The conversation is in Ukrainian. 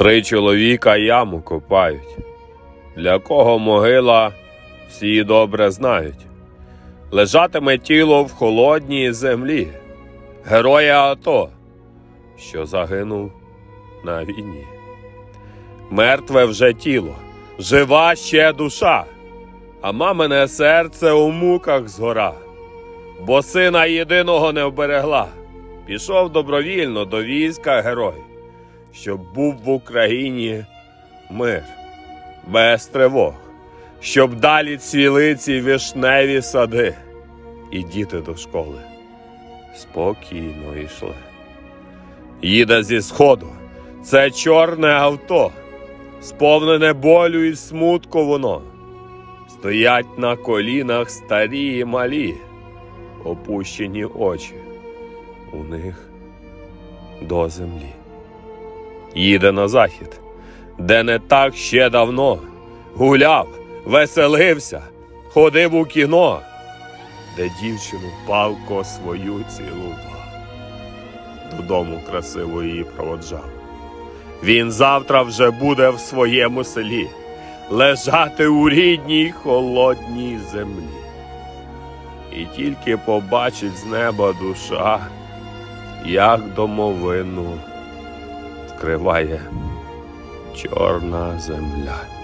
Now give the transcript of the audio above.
Три чоловіка яму копають, для кого могила всі добре знають. Лежатиме тіло в холодній землі, героя АТО, що загинув на війні. Мертве вже тіло, жива ще душа, а мамине серце у муках згора, бо сина єдиного не вберегла. Пішов добровільно до війська герой, щоб був в Україні мир, без тривог, щоб далі цвіли ці вишневі сади, і діти до школи спокійно йшли. Їде зі сходу, це чорне авто, сповнене болю і смутку воно. Стоять на колінах старі і малі, опущені очі у них до землі. Їде на захід, де не так ще давно гуляв, веселився, ходив у кіно, де дівчину палко свою цілував, додому красиво її проводжав. Він завтра вже буде в своєму селі, лежати у рідній холодній землі. І тільки побачить з неба душа, як домовину вкриває чорна земля.